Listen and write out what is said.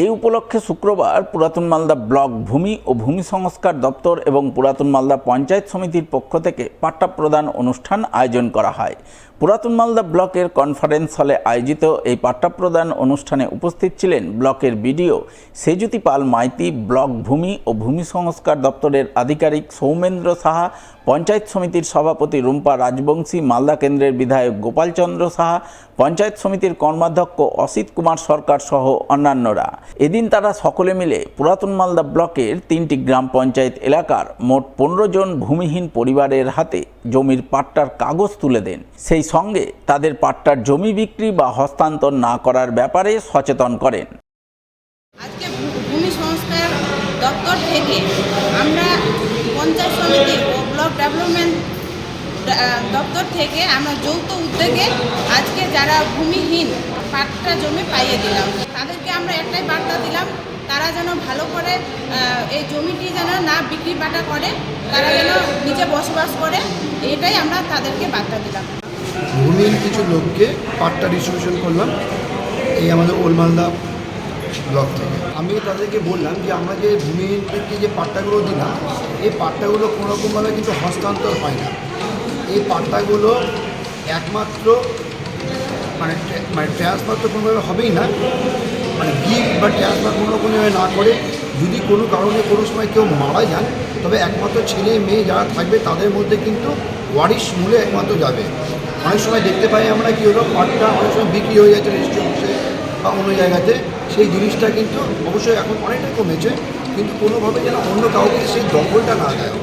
এই উপলক্ষে শুক্রবার পুরাতন মালদা ব্লক ভূমি ও ভূমি সংস্কার দপ্তর এবং পুরাতন মালদা পঞ্চায়েত সমিতির পক্ষ থেকে পাট্টা প্রদান অনুষ্ঠান আয়োজন করা হয়। পুরাতন মালদা ব্লকের কনফারেন্স হলে আয়োজিত এই পাট্টা প্রদান অনুষ্ঠানে উপস্থিত ছিলেন ব্লকের বিডিও সেজুতি পাল মাইতি, ব্লক ভূমি ও ভূমি সংস্কার দপ্তরের আধিকারিক সৌমেন্দ্র সাহা, পঞ্চায়েত সমিতির সভাপতি রুম্পা রাজবংশী, মালদা কেন্দ্রের বিধায়ক গোপালচন্দ্র সাহা, পঞ্চায়েত সমিতির কর্মাধ্যক্ষ অসিত কুমার সরকার সহ অন্যান্যরা। এদিন তারা সকলে মিলে পুরাতন মালদা ব্লকের তিনটি গ্রাম পঞ্চায়েত এলাকার মোট পনেরো জন ভূমিহীন পরিবারের হাতে জমির পাট্টার কাগজ তুলে দেন। সেই সঙ্গে তাদের পাট্টার জমি বিক্রি বা হস্তান্তর না করার ব্যাপারে সচেতন করেন। আজকে ভূমি সংস্কার দপ্তর থেকে আমরা পঞ্চায়েত সমিতি ও ব্লক ডেভেলপমেন্ট দপ্তর থেকে আমরা যৌথ উদ্যোগে আজকে যারা ভূমিহীন পাট্টা জমি পাইয়ে দিলাম, তাদেরকে আমরা একটাই বার্তা দিলাম, তারা যেন ভালো করে এই জমিটি যেন না বিক্রি বাটা করে, তারা যেন নিজে বসবাস করে, এটাই আমরা তাদেরকে বার্তা দিলাম। ভূমিহীন কিছু লোককে পাট্টা ডিস্ট্রিবিউশন করলাম এই আমাদের ওলমালদা ব্লক থেকে। আমি তাদেরকে বললাম যে, আমরা যে ভূমিহীনদেরকে যে পাট্টাগুলো দিলাম, এই পাট্টাগুলো কোনোরকমভাবে কিন্তু হস্তান্তর হয় না। এই পাট্টাগুলো একমাত্র মানে মানে ট্রান্সফার তো কোনোভাবে হবেই না। মানে গিফট বা ট্রান্সফার কোনো রকমভাবে না করে, যদি কোনো কারণে কোনো সময় কেউ মারা যান, তবে একমাত্র ছেলে মেয়ে যারা থাকবে তাদের মধ্যে কিন্তু ওয়ারিশ মূলে একমাত্র যাবে। অনেক সময় দেখতে পাই আমরা কী হলো, পাটটা অনেক সময় বিক্রি হয়ে যাচ্ছে রেজিস্ট্রি বা অন্য জায়গাতে। সেই জিনিসটা কিন্তু অবশ্যই এখন অনেকটা কমেছে, কিন্তু কোনোভাবে যেন অন্য কাউকে সেই দখলটা না দেয়